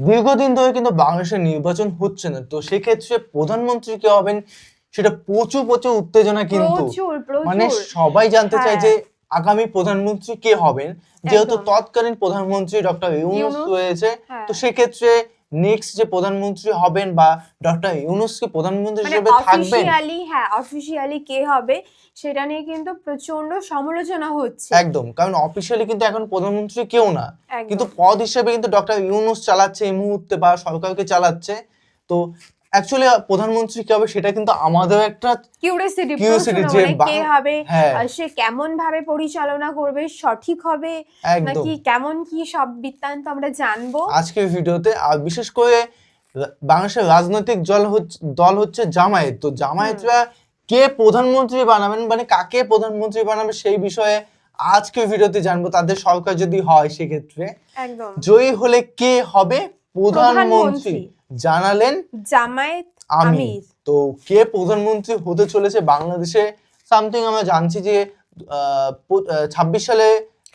দীর্ঘদিন ধরে কিন্তু বাংলাদেশের নির্বাচন হচ্ছে না তো সেক্ষেত্রে প্রধানমন্ত্রী কে হবেন সেটা প্রচুর প্রচুর উত্তেজনা কিন্তু মানে সবাই জানতে চায় হ্যাঁ। যে আগামী প্রধানমন্ত্রী কে হবেন যেহেতু তৎকালীন প্রধানমন্ত্রী ডক্টর ইউনুস রয়েছে হ্যাঁ। তো সেক্ষেত্রে নেক্সট যে প্রধানমন্ত্রী হবেন বা ডক্টর ইউনুস কি প্রধানমন্ত্রী মানে হিসেবে থাকবেন। অফিশিয়ালি হ্যাঁ অফিশিয়ালি কে হবে সেটা নিয়ে কিন্তু প্রচণ্ড সমালোচনা হচ্ছে। একদম কারণ অফিশিয়ালি কিন্তু এখন প্রধানমন্ত্রী কেউ না। কিন্তু পদ হিসেবে কিন্তু ডক্টর ইউনুস চালাচ্ছে এই মুহূর্তে বা সরকারকে চালাচ্ছে। তো অ্যাকচুয়ালি প্রধানমন্ত্রী কে হবে সেটা কিন্তু আমাদের একটা কিউরিয়াসিটি Curiosity যে মানে কে হবে হ্যাঁ। সে কেমন ভাবে পরিচালনা করবে সঠিক হবে নাকি কেমন কি সব বৃত্তান্ত আমরা জানব? আজকের ভিডিওতে আর বিশেষ করে বাংলাদেশের রাজনৈতিক দল হচ্ছে দল হচ্ছে জামায়াত। তো জামায়াতরা কে প্রধানমন্ত্রী বানাবেন মানে কাকে প্রধানমন্ত্রী বানাবে সেই বিষয়ে আজকে ভিডিওতে জানব। তাদের সরকার যদি হয় সেক্ষেত্রে। একদম। জয়ী হলে কে হবে? প্রধানমন্ত্রী। জানালেন জামায়াত আমির। তো কে প্রধানমন্ত্রী হতে চলেছে বাংলাদেশে? সামথিং আমরা জানছি যে ছাব্বিশ সালে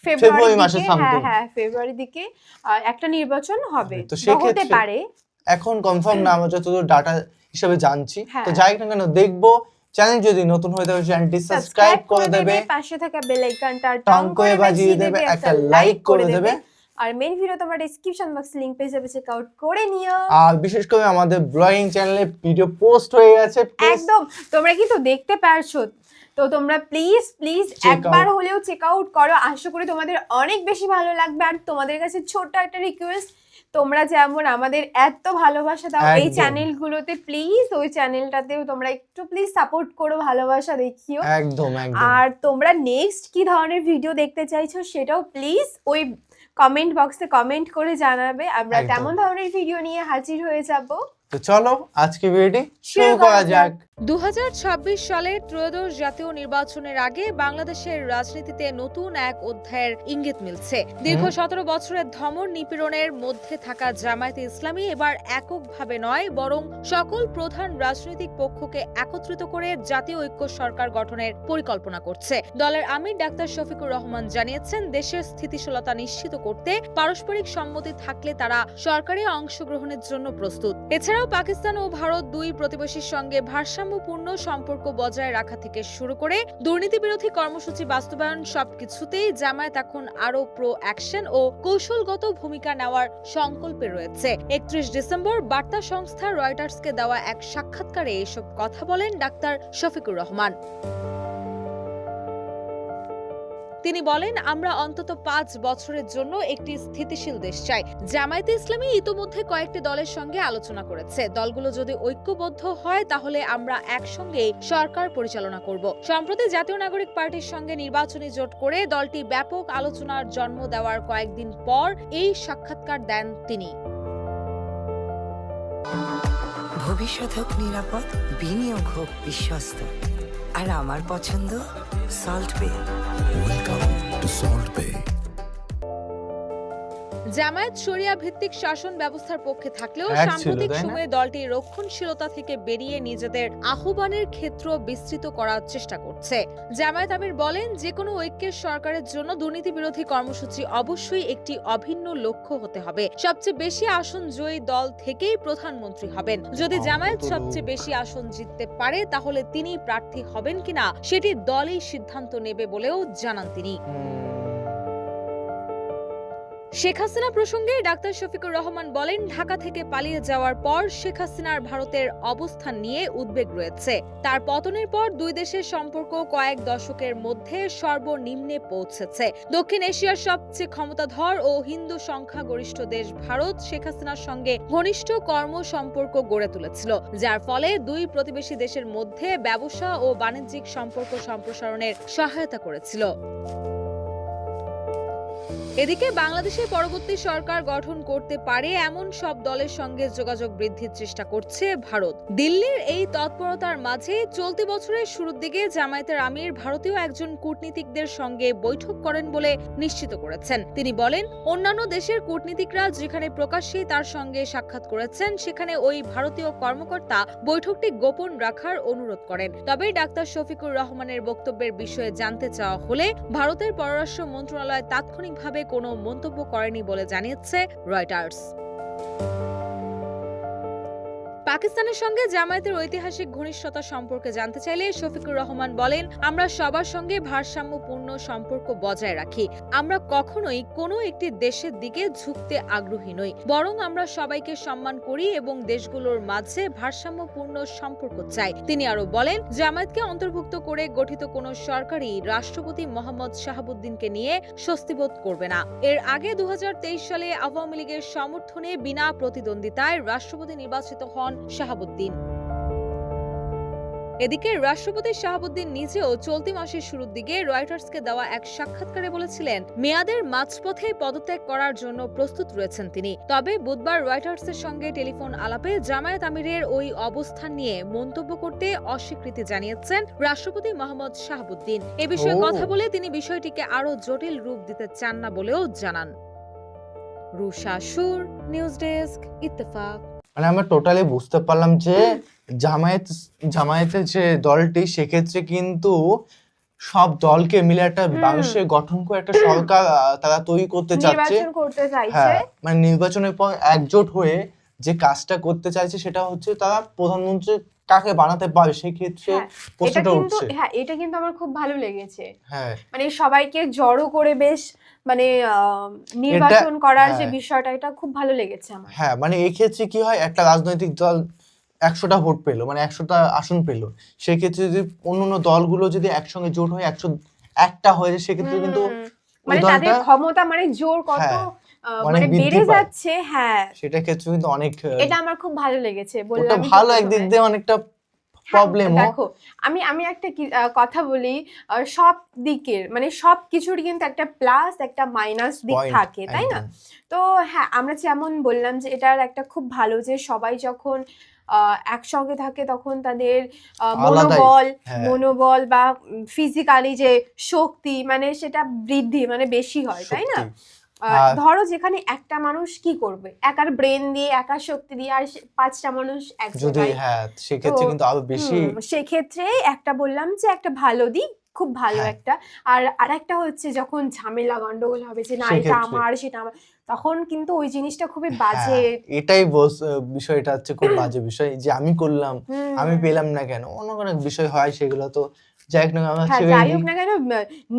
ফেব্রুয়ারি মাসে something। হ্যাঁ হ্যাঁ ফেব্রুয়ারি দিকে একটা নির্বাচন হবে। তো হতে সেক্ষেত্রে- পারে। এখন কনফার্ম না আমরা যতদূর ডাটা হিসেবে জানছি। হ্যাঁ। তো যাই না কেন দেখব। চ্যানেল যদি নতুন হয়ে থাকে চ্যানেলটি সাবস্ক্রাইব করে দেবে। পাশে থাকা বেল আইকনটা টং করে বাজিয়ে দেবে একটা লাইক করে দেবে। আর মেন ভিডিও তোমরা ডেসক্রিপশন বক্সে লিংক পেয়ে যাবে চেক আউট করে নিও। আর বিশেষ করে আমাদের ব্লগিং চ্যানেলে ভিডিও পোস্ট হয়ে গেছে একদম। তোমরা কিন্তু দেখতে পারছ। তো তোমরা প্লিজ প্লিজ একবার হলেও চেক আউট করো। আশা করি তোমাদের অনেক বেশি ভালো লাগবে। আর তোমাদের কাছে ছোট্ট একটা রিকোয়েস্ট তোমরা যেমন আমাদের এত ভালোবাসা দাও এই চ্যানেলগুলোতে প্লিজ ওই চ্যানেলটাতেও তোমরা একটু প্লিজ সাপোর্ট করো ভালোবাসা দেখিও। একদম একদম। আর তোমরা নেক্সট কি ধরনের ভিডিও দেখতে চাইছো সেটাও প্লিজ ওই কমেন্ট বক্সে কমেন্ট করে জানাবে। আমরা তেমন ধরনের ভিডিও নিয়ে হাজির হয়ে যাব। তো চলো আজকে ভিডিওটি শুরু করা যাক। দু হাজার ছাব্বিশ সালের ত্রয়োদশ জাতীয় নির্বাচনের আগে বাংলাদেশের রাজনীতিতে নতুন এক অধ্যায়ের ইঙ্গিত মিলছে। দীর্ঘ সতেরো বছরের ধমন নিপীড়নের মধ্যে থাকা জামায়াতে ইসলামী এবার এককভাবে নয় বরং সকল প্রধান রাজনৈতিক পক্ষকে একত্রিত করে জাতীয় ঐক্য সরকার গঠনের পরিকল্পনা করছে। দলের আমির ডাক্তার শফিকুর রহমান জানিয়েছেন দেশের স্থিতিশীলতা নিশ্চিত করতে পারস্পরিক সম্মতি থাকলে তারা সরকারি অংশগ্রহণের জন্য প্রস্তুত। এছাড়াও পাকিস্তান ও ভারত দুই প্রতিবেশীর সঙ্গে ভারসাম্যপূর্ণ সম্পর্ক বজায় রাখা থেকে শুরু করে দুর্নীতি বিরোধী কর্মসূচি বাস্তবায়ন সবকিছুতেই জামায়াত এখন আরও প্রো অ্যাকশন ও কৌশলগত ভূমিকা নেওয়ার সংকল্পে রয়েছে। একত্রিশ ডিসেম্বর বার্তা সংস্থা রয়টার্সকে দেওয়া এক সাক্ষাৎকারে এসব কথা বলেন ডাক্তার শফিকুর রহমান। তিনি বলেন, আমরা অন্তত পাঁচ বছরের জন্য একটি স্থিতিশীল দেশ চাই। জামায়াতে ইসলামী ইতোমধ্যে কয়েকটি দলের সঙ্গে আলোচনা করেছে। দলগুলো যদি ঐক্যবদ্ধ হয়, তাহলে আমরা একসঙ্গে সরকার পরিচালনা করব। সম্প্রতি জাতীয় নাগরিক পার্টির সঙ্গে নির্বাচনী জোট করে দলটি ব্যাপক আলোচনার জন্ম দেওয়ার কয়েকদিন পর এই সাক্ষাৎকার দেন তিনি। ভবিষ্যৎ হোক নিরাপদ, বিনিয়োগ হোক বিশ্বস্ত। আর আমার পছন্দ সল্ট বে Welcome to Salt Bay. Jamaat শরিয়া ভিত্তিক শাসন ব্যবস্থার পক্ষে থাকলেও সাম্প্রতিক সময়ে দলটি রক্ষণশীলতা থেকে বেরিয়ে নিজেদের আহ্বানের ক্ষেত্র বিস্তৃত করার চেষ্টা করছে। জামায়াত আমির বলেন যে কোনো ঐক্যের সরকারের জন্য দুর্নীতি বিরোধী কর্মসূচি অবশ্যই একটি অভিন্ন লক্ষ্য হতে হবে। সবচেয়ে বেশি আসন জয়ী দল থেকেই প্রধানমন্ত্রী হবেন। যদি জামায়াত সবচেয়ে বেশি আসন জিততে পারে তাহলে তিনি প্রার্থী হবেন কিনা সেটি দলই সিদ্ধান্ত নেবে বলেও জানান তিনি। শেখ হাসিনা প্রসঙ্গে ডাক্তার শফিকুর রহমান বলেন, ঢাকা থেকে পালিয়ে যাওয়ার পর শেখ হাসিনার ভারতের অবস্থান নিয়ে উদ্বেগ রয়েছে। তার পতনের পর দুই দেশের সম্পর্ক কয়েক দশকের মধ্যে সর্বনিম্নে পৌঁছেছে। দক্ষিণ এশিয়ার সবচেয়ে ক্ষমতাধর ও হিন্দু সংখ্যাগরিষ্ঠ দেশ ভারত শেখ হাসিনার সঙ্গে ঘনিষ্ঠ কর্ম সম্পর্ক গড়ে তুলেছিল, যার ফলে দুই প্রতিবেশী দেশের মধ্যে ব্যবসা ও বাণিজ্যিক সম্পর্ক সম্প্রসারণের সহায়তা করেছিল। এদিকে বাংলাদেশে পরবর্তী সরকার গঠন করতে পারে এমন সব দলের সঙ্গে যোগাযোগ বৃদ্ধির চেষ্টা করছে ভারত। দিল্লির এই তৎপরতার মাঝে চলতি বছরের শুরুর দিকে জামায়াতের আমির ভারতীয় একজন কূটনীতিকদের সঙ্গে বৈঠক করেন বলে নিশ্চিত করেছেন। তিনি বলেন, অন্যান্য দেশের কূটনীতিকরা যেখানে প্রকাশ্যেই তার সঙ্গে সাক্ষাৎ করেছেন, সেখানে ওই ভারতীয় কর্মকর্তা বৈঠকটি গোপন রাখার অনুরোধ করেন। তবে ডাক্তার শফিকুর রহমানের বক্তব্যের বিষয়ে জানতে চাওয়া হলে ভারতের পররাষ্ট্র মন্ত্রণালয় তাৎক্ষণিকভাবে কোনো মন্তব্য করেনি বলে জানিয়েছে রয়টার্স। পাকিস্তানের সঙ্গে জামায়াতের ঐতিহাসিক ঘনিষ্ঠতা সম্পর্কে জানতে চাইলে শফিকুর রহমান বলেন, আমরা সবার সঙ্গে ভারসাম্যপূর্ণ সম্পর্ক বজায় রাখি। আমরা কখনোই কোনো একটি দেশের দিকে ঝুঁকতে আগ্রহী নই। বরং আমরা সবাইকে সম্মান করি এবং দেশগুলোর মাঝে ভারসাম্যপূর্ণ সম্পর্ক চাই। তিনি আরও বলেন, জামায়াতকে অন্তর্ভুক্ত করে গঠিত কোনো সরকারই রাষ্ট্রপতি মোহাম্মদ শাহাবুদ্দিনকে নিয়ে স্বস্তিবোধ করবে না। এর আগে দু হাজার তেইশ সালে আওয়ামী লীগের সমর্থনে বিনা প্রতিদ্বন্দ্বিতায় রাষ্ট্রপতি নির্বাচিত হন শাহাবুদ্দিন। এদিকে রাষ্ট্রপতি শাহাবুদ্দিন নিজেও চলতি মাসের শুরুর দিকে রয়টার্সকে দেওয়া এক সাক্ষাৎকারে বলেছিলেন মেয়াদের মাঝপথে পদত্যাগ করার জন্য প্রস্তুত রয়েছেন তিনি। তবে বুধবার রয়টার্সের সঙ্গে টেলিফোন আলাপে জামায়াত আমিরের ওই অবস্থান নিয়ে মন্তব্য করতে অস্বীকৃতি জানিয়েছেন রাষ্ট্রপতি মোহাম্মদ শাহাবুদ্দিন। এ বিষয়ে কথা বলে তিনি বিষয়টিকে আরও জটিল রূপ দিতে চান না বলেও জানান। রুশা সুর নিউজ ডেস্ক ইত্তেফাক। মানে আমরা টোটালি বুঝতে পারলাম যে জামায়াত জামায়াতের যে দলটি সেক্ষেত্রে কিন্তু সব দলকে মিলে একটা মানুষের গঠন করে একটা সরকার তারা তৈরি করতে চাচ্ছে। হ্যাঁ মানে নির্বাচনের পর একজোট হয়ে যে কাজটা করতে চাইছে সেটা হচ্ছে তারা প্রধানমন্ত্রী কাকে বানাতে পারে সেই ক্ষেত্রে হ্যাঁ, এটা প্রশ্নটা কিন্তু উঠছে। হ্যাঁ এটা কিন্তু আমার খুব ভালো লেগেছে। হ্যাঁ। মানে সবাইকে জড়ো করে বেশ মানে নির্বাচন করার যে হ্যাঁ। বিষয়টা এটা খুব ভালো লেগেছে আমার। হ্যাঁ মানে এই ক্ষেত্রে কি হয় একটা রাজনৈতিক দল একশোটা ভোট পেল মানে একশোটা আসন পেল। সেক্ষেত্রে যদি অন্য অন্য দলগুলো যদি একসঙ্গে জোট হয়ে একশো একটা হয়ে যায় সেক্ষেত্রে কিন্তু মানে তাদের ক্ষমতা মানে জোর কত হ্যাঁ, অনেক মানে বেড়ে যাচ্ছে হ্যাঁ। সেটা ক্ষেত্রে কিন্তু অনেক এটা আমার খুব ভালো লেগেছে তো ভালো একদিক দিয়ে অনেকটা হ্যাঁ, প্রবলেমও দেখো আমি আমি একটা কথা বলি সব দিকের মানে সব কিছুর কিন্তু একটা প্লাস একটা মাইনাস দিক থাকে তাই না? তো হ্যাঁ আমরা যেমন বললাম যে এটার একটা খুব ভালো যে সবাই যখন আহ, একসঙ্গে থাকে তখন তাদের মনোবল হ্যাঁ। মনোবল বা ফিজিক্যালি যে শক্তি মানে সেটা বৃদ্ধি মানে বেশি হয় তাই না? ধরো যেখানে একটা মানুষ কি করবে? একার ব্রেন দিয়ে একা শক্তি দিয়ে আর পাঁচটা মানুষ এক যদি হ্যাঁ সেক্ষেত্রে কিন্তু আরও বেশি সেক্ষেত্রে একটা বললাম যে একটা ভালো দিক খুব ভালো হ্যাঁ। একটা। আর আরেকটা হচ্ছে যখন ঝামেলা গন্ডগোল হবে যে না এটা আমার সেটা আমার তখন কিন্তু ওই জিনিসটা খুবই বাজে। হ্যাঁ, এটাই বিষয়টা হচ্ছে খুব বাজে বিষয় যে আমি করলাম আমি পেলাম না কেন? অনেক অনেক বিষয় হয় সেগুলো তো যাই হোক না আমরা হ্যাঁ যাই হোক না কেন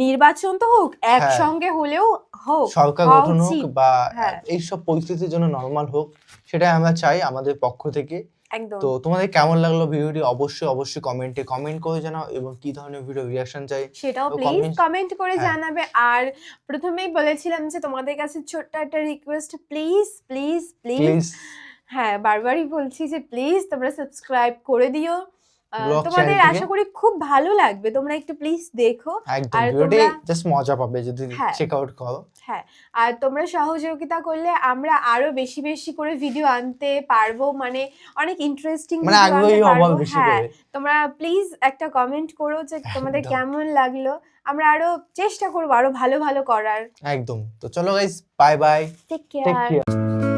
নির্বাচন তো হোক একসঙ্গে হলেও হোক সরকার গঠন হোক বা হ্যাঁ। এইসব পরিস্থিতির জন্য নর্মাল হোক সেটাই আমরা চাই আমাদের পক্ষ থেকে। একদম। তো তোমাদের কেমন লাগল ভিডিওটি? অবশ্যই অবশ্যই কমেন্টে কমেন্ট করে জানাও এবং কি ধরনের ভিডিও রিয়াকশন চাই। সেটাও প্লিজ কমেন্ট করে হ্যাঁ। জানাবে। আর প্রথমেই বলেছিলাম যে তোমাদের কাছে ছোট্ট একটা রিকোয়েস্ট প্লিজ প্লিজ প্লিজ হ্যাঁ বারবারই বলছি যে প্লিজ তোমরা সাবস্ক্রাইব করে দিও। তোমাদের আশা করি খুব ভালো লাগবে। তোমরা একটু প্লিজ দেখো। আর তোমরা- জাস্ট মজা পাবে যদি হ্যাঁ। চেক আউট করো। হ্যাঁ আর তোমরা সহযোগিতা করলে আমরা আরও বেশি বেশি করে ভিডিও আনতে পারব মানে অনেক ইন্টারেস্টিং মানে হ্যাঁ তোমরা প্লিজ একটা কমেন্ট করো যে তোমাদের কেমন লাগল। আমরা আরও চেষ্টা করব আরও ভালো ভালো করার। একদম। তো চলো guys bye bye take care